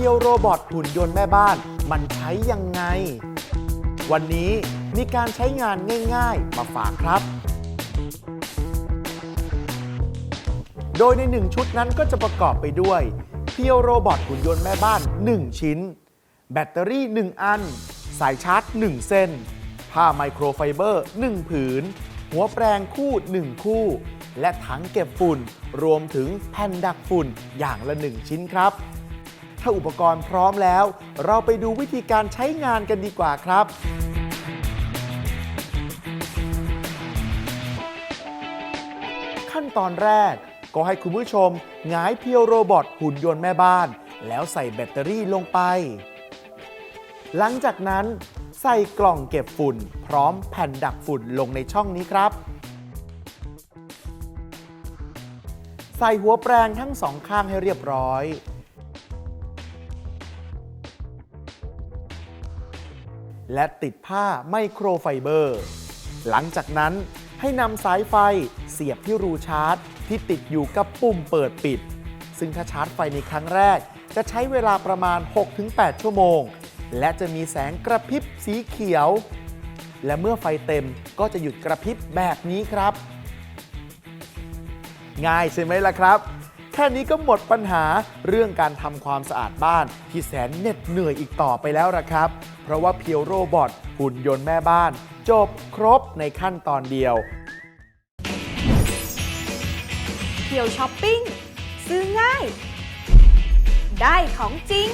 พียวโรบอทหุ่นยนต์แม่บ้าน มันใช้ยังไง วันนี้มีการใช้งานง่าย ๆ มาฝากครับ โดยในหนึ่งชุดนั้นก็จะประกอบไปด้วยเพียวโรบอทหุ่นยนต์แม่บ้าน 1 ชิ้น แบตเตอรี่ 1 อัน สายชาร์จ 1 เส้น ผ้าไมโครไฟเบอร์ 1 ผืน หัวแปรงคู่ 1 คู่ และถังเก็บฝุ่น รวมถึงแผ่นดักฝุ่นอย่างละ 1 ชิ้นครับ ถ้าอุปกรณ์พร้อมแล้ว เราไปดูวิธีการใช้งานกันดีกว่าครับขั้นตอนแรก ก็ให้คุณผู้ชมหงายเพียวโรบอทหุ่นยนต์แม่บ้าน แล้วใส่แบตเตอรี่ลงไป หลังจากนั้น ใส่กล่องเก็บฝุ่น พร้อมแผ่นดักฝุ่นลงในช่องนี้ครับ ใส่หัวแปรงทั้งสองข้างให้เรียบร้อย และติดผ้าไมโครไฟเบอร์ หลังจากนั้นให้นำสายไฟเสียบที่รูชาร์จ ที่ติดอยู่กับปุ่มเปิดปิด ซึ่งถ้าชาร์จไฟในครั้งแรก จะใช้เวลาประมาณ 6-8 ชั่วโมง และจะมีแสงกระพริบสีเขียว และเมื่อไฟเต็มก็จะหยุดกระพริบแบบนี้ครับ ง่ายใช่ไหมล่ะครับ ค่นี้ก็หมดปัญหาเรื่องการทำความสะอาดบ้าน ที่แสนเหน็ดเหนื่อยอีกต่อไปแล้วละครับ เพราะว่าเพียวโรบอทหุ่นยนต์แม่บ้าน จบครบในขั้นตอนเดียว เที่ยวช้อปปิ้ง ซื้อง่าย ได้ของจริง